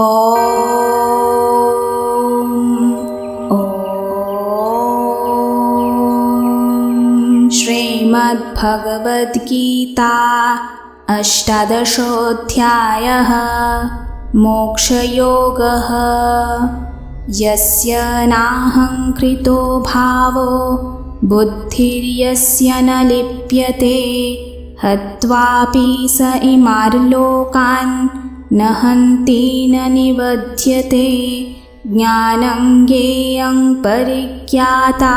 ॐ श्रीमद्भगवद्गीता अष्टादशोऽध्यायः मोक्षयोगः यस्य नाहङ्कृतो भावो बुद्धिर्यस्य न लिप्यते हत्वापि स इमार्लोकान् न हन्ति न निबध्यते ज्ञानं ज्ञेयं परिज्ञाता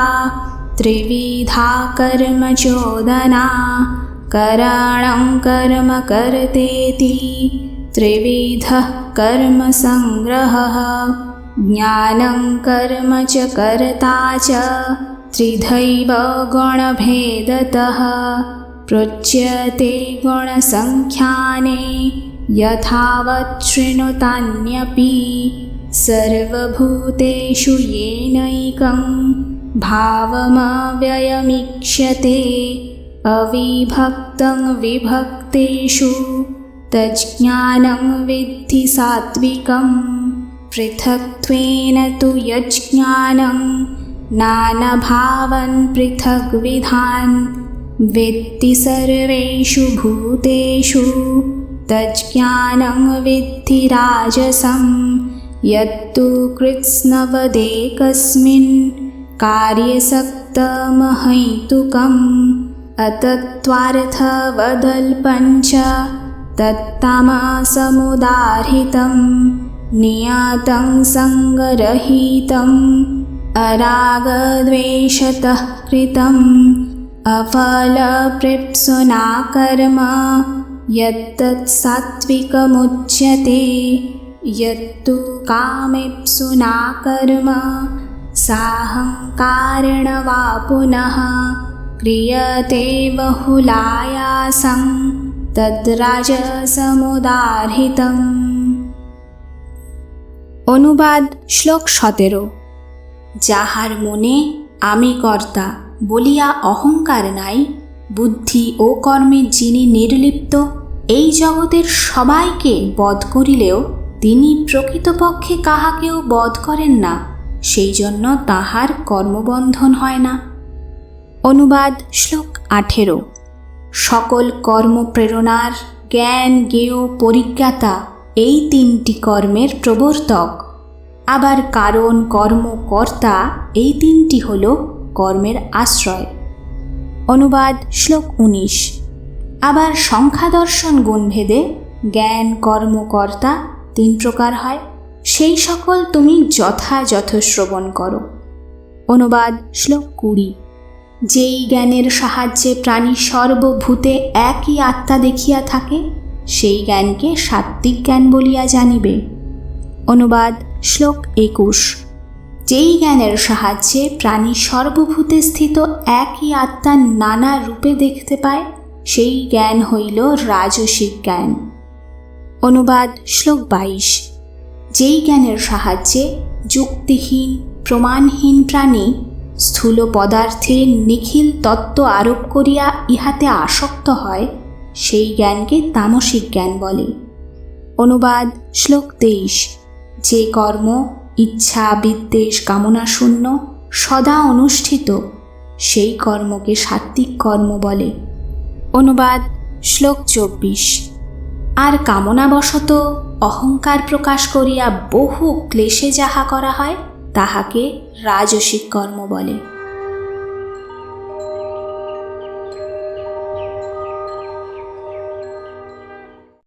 त्रिविधा कर्मचोदना कराणं कर्म कर्तेति त्रिविधः कर्मसङ्ग्रहः ज्ञानं कर्म च कर्ता च त्रिधैव गुणभेदतः प्रोच्यते गुणसङ्ख्याने यथावत् शृणुतान्यपि सर्वभूतेषु येनैकं भावमव्ययमीक्ष्यते अविभक्तं विभक्तेषु तज्ज्ञानं विद्धि सात्विकं पृथक्त्वेन तु यज्ज्ञानं नानभावन् पृथग्विधान् वेत्ति सर्वेषु भूतेषु तज्ज्ञानं विद्धि राजसं यत्तु कृत्स्नवदेकस्मिन् कार्यसक्तमहैतुकम् अतत्त्वार्थवदल्पञ्च तत्तामसमुदाहृतं नियतं सङ्गरहितम् अरागद्वेषतः कृतम् अफलप्रेप्सुना कर्म यत्तत् सात्विकमुच्यते यत्तु कामेप्सुना कर्म साहङ्कारेण वा पुनः क्रियते बहुलायासं তদ্রাজসমুদাহৃতম অনুবাদ শ্লোক সতেরো যাহার মনে আমি কর্তা বলিয়া অহংকার নাই বুদ্ধি ও কর্মে যিনি নির্লিপ্ত এই জগতের সবাইকে বধ করিলেও তিনি প্রকৃতপক্ষে কাহাকেও বধ করেন না, সেই জন্য তাহার কর্মবন্ধন হয় না। অনুবাদ শ্লোক আঠেরো। সকল কর্মপ্রেরণার জ্ঞান, জ্ঞেয়, পরিজ্ঞাতা এই তিনটি কর্মের প্রবর্তক। আবার কারণ কর্মকর্তা এই তিনটি হল কর্মের আশ্রয়। অনুবাদ শ্লোক উনিশ। আবার সংখ্যাদর্শন গুণভেদে জ্ঞান কর্মকর্তা তিন প্রকার হয়। সেই সকল তুমি যথাযথ শ্রবণ করো। অনুবাদ শ্লোক কুড়ি। যেই জ্ঞানের সাহায্যে প্রাণী সর্বভূতে একই আত্মা দেখিয়া থাকে, সেই জ্ঞানকে সাত্ত্বিক জ্ঞান বলিয়া জানিবে। অনুবাদ শ্লোক একুশ। যেই জ্ঞানের সাহায্যে প্রাণী সর্বভূতে স্থিত একই আত্মা নানা রূপে দেখতে পায় সেই জ্ঞান হইল রাজসিক জ্ঞান। অনুবাদ শ্লোক বাইশ। যেই জ্ঞানের সাহায্যে যুক্তিহীন, প্রমাণহীন প্রাণী স্থূল পদার্থে নিখিল তত্ত্ব আরোপ করিয়া ইহাতে আসক্ত হয়, সেই জ্ঞানকে তামসিক জ্ঞান বলে। অনুবাদ শ্লোক তেইশ। যে কর্ম, ইচ্ছা, বিদ্বেষ, কামনা শূন্য সদা অনুষ্ঠিত, সেই কর্মকে সাত্ত্বিক কর্ম বলে। অনুবাদ, শ্লোক চব্বিশ। আর কামনাবশত অহংকার প্রকাশ করিয়া বহু ক্লেশে যাহা করা হয়, তাহাকে রাজসিক কর্ম বলে।